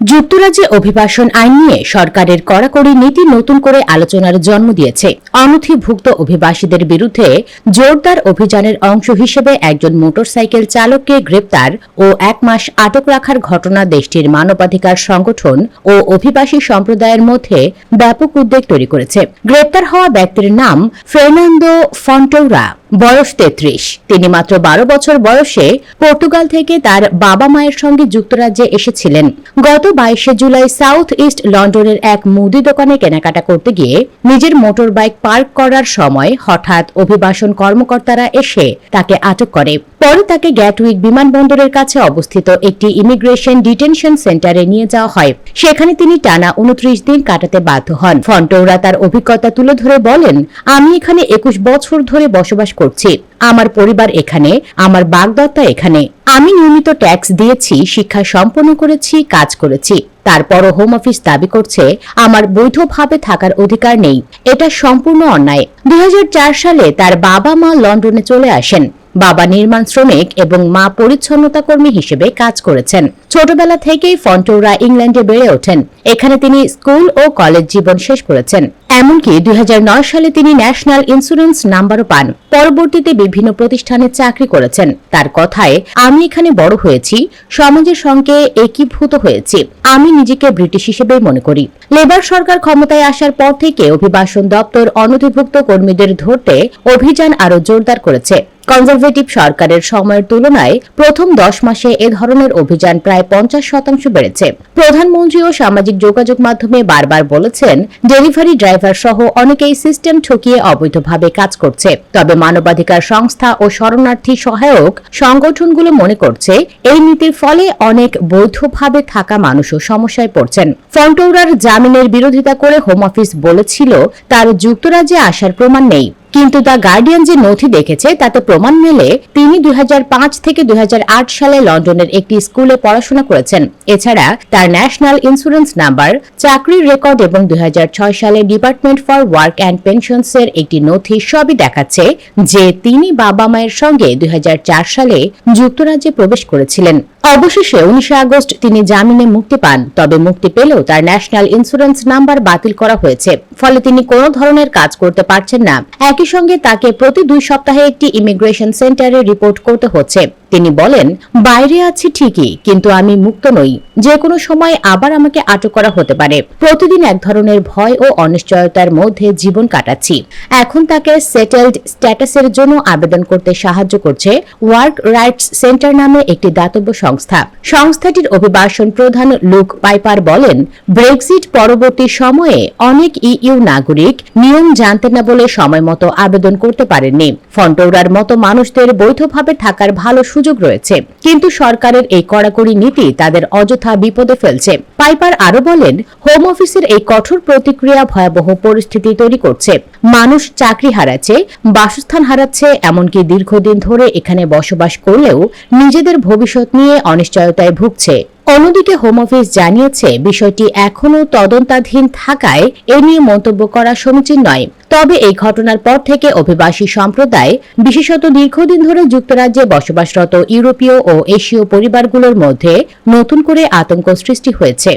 যুক্তরাজ্যে অভিবাসন আইন নিয়ে সরকারের কড়াকড়ি নীতি নতুন করে আলোচনার জন্ম দিয়েছে। অনথিভুক্ত অভিবাসীদের বিরুদ্ধে জোরদার অভিযানের অংশ হিসেবে একজন মোটরসাইকেল চালককে গ্রেপ্তার ও এক মাস আটক রাখার ঘটনা দেশটির মানবাধিকার সংগঠন ও অভিবাসী সম্প্রদায়ের মধ্যে ব্যাপক উদ্বেগ তৈরি করেছে। গ্রেপ্তার হওয়া ব্যক্তির নাম ফের্নান্দো ফন্টোরা। বয়স তেত্রিশ। তিনি মাত্র বারো বছর বয়সে পর্তুগাল থেকে তার বাবা মায়ের সঙ্গে যুক্তরাজ্যে এসেছিলেন। গত বাইশে জুলাই সাউথ ইস্ট লন্ডনের এক মুদি দোকানে কেনাকাটা করতে গিয়ে নিজের মোটর বাইক পার্ক করার সময় হঠাৎ অভিবাসন কর্মকর্তারা এসে তাকে আটক করে। পরে তাকে গ্যাটউইক বিমানবন্দরের কাছে অবস্থিত একটি ইমিগ্রেশন ডিটেনশন সেন্টারে নিয়ে যাওয়া হয়। সেখানে তিনি টানা উনত্রিশ দিন কাটাতে বাধ্য হন। ফন্টৌরা তার অভিজ্ঞতা তুলে ধরে বলেন, আমি এখানে একুশ বছর ধরে বসবাস করছি। আমার পরিবার এখানে, আমার বাগদত্তা এখানে। আমি নিয়মিত ট্যাক্স দিয়েছি, শিক্ষা সম্পন্ন করেছি, কাজ করেছি। তারপরও হোম অফিস দাবি করছে, আমার বৈধভাবে থাকার অধিকার নেই। এটা সম্পূর্ণ অন্যায়। দুই হাজার চার সালে তার বাবা মা লন্ডনে চলে আসেন। বাবা নির্মাণ শ্রমিক এবং মা পরিচ্ছন্নতা কর্মী হিসেবে কাজ করেছেন। ছোটবেলা থেকেই ফন্টোরা ইংল্যান্ডে বেড়ে ওঠেন। এখানে তিনি স্কুল ও কলেজ জীবন শেষ করেছেন। এমনকি দুই হাজার নয় সালে তিনি ন্যাশনাল ইন্স্যুরেন্স নাম্বারও পান। পরবর্তীতে বিভিন্ন প্রতিষ্ঠানে চাকরি করেছেন। তার কথায়, আমি এখানে বড় হয়েছি, সমাজের সঙ্গে একীভূত হয়েছি। আমি নিজেকে ব্রিটিশ হিসেবে মনে করি। লেবার সরকার ক্ষমতায় আসার পর থেকে অভিবাসন দপ্তর অনধিভুক্ত কর্মীদের ধরতে অভিযান আরও জোরদার করেছে। কনজারভেটিভ সরকারের সময়ের তুলনায় প্রথম দশ মাসে এ ধরনের অভিযান প্রায় পঞ্চাশ শতাংশ বেড়েছে। প্রধানমন্ত্রী ও সামাজিক যোগাযোগ মাধ্যমে বারবার বলেছেন, ডেলিভারি ড্রাইভার সহ অনেকেই সিস্টেম ঠকিয়ে অবৈধভাবে কাজ করছে। তবে মানবাধিকার সংস্থা ও শরণার্থী সহায়ক সংগঠনগুলো মনে করছে, এই নীতির ফলে অনেক বৈধভাবে থাকা মানুষও সমস্যায় পড়ছেন। ফন্টৌরার জামিনের বিরোধিতা করে হোম অফিস বলেছিল, তার যুক্তরাজ্যে আসার প্রমাণ নেই। কিন্তু দ্য গার্ডিয়ান যে নথি দেখেছে, তাতে প্রমাণ মেলে তিনি দুই হাজার পাঁচ থেকে দুই হাজার আট সালে লন্ডনের একটি স্কুলে পড়াশোনা করেছেন। এছাড়া তার ন্যাশনাল ইন্স্যুরেন্স নাম্বার, চাকরির রেকর্ড এবং দুই হাজার ছয় সালে department for work and pensions এর একটি নথি সবই দেখাচ্ছে যে তিনি বাবা মায়ের সঙ্গে দুই হাজার চার সালে যুক্তরাজ্যে প্রবেশ করেছিলেন। অবশেষে উনিশে আগস্ট তিনি জামিনে মুক্তি পান, তবে মুক্তি পেলেও তার ন্যাশনাল ইন্স্যুরেন্স নাম্বার বাতিল করা হয়েছে। ফলে তিনি কোনো ধরনের কাজ করতে পারছেন না। একই সঙ্গে তাকে প্রতি দুই সপ্তাহে একটি ইমিগ্রেশন সেন্টারে রিপোর্ট করতে হচ্ছে। তিনি বলেন, বাইরে আছি ঠিকই, কিন্তু আমি মুক্ত নই। যে কোনো সময় আবার আমাকে আটক করা হতে পারে। প্রতিদিন এক ধরনের ভয় ও অনিশ্চয়তার মধ্যে জীবন কাটাচ্ছি। এখন তাকে সেটেলড স্ট্যাটাসের জন্য আবেদন করতে সাহায্য করছে ওয়ার্ক রাইটস সেন্টার নামে একটি দাতব্য সংস্থা। সংস্থাটির অভিবাসন প্রধান লুক পাইপার বলেন, ব্রেক্সিট পরবর্তী সময়ে অনেক ইইউ নাগরিক নিয়ম জানতেন না বলে সময় মতো আবেদন করতে পারেননি। ফন্টৌরার মতো মানুষদের বৈধভাবে থাকার ভালো সুযোগ রয়েছে। কিন্তু সরকারের এই কড়াকড়ি নীতি তাদের অযথা বিপদে ফেলছে। পাইপার আরও বলেন, হোম অফিসের এই কঠোর প্রতিক্রিয়া ভয়াবহ পরিস্থিতি তৈরি করছে। মানুষ চাকরি হারাচ্ছে, বাসস্থান হারাচ্ছে, এমনকি দীর্ঘদিন ধরে এখানে বসবাস করলেও নিজেদের ভবিষ্যৎ নিয়ে অনিশ্চয়তায় ভুগছে। অন্যদিকে হোম অফিস জানিয়েছে, বিষয়টি এখনও তদন্তাধীন থাকায় এ নিয়ে মন্তব্য করা সমীচীন নয়। তবে এই ঘটনার পর থেকে অভিবাসী সম্প্রদায়, বিশেষত দীর্ঘদিন ধরে যুক্তরাজ্যে বসবাসরত ইউরোপীয় ও এশীয় পরিবারগুলোর মধ্যে নতুন করে আতঙ্ক সৃষ্টি হয়েছে।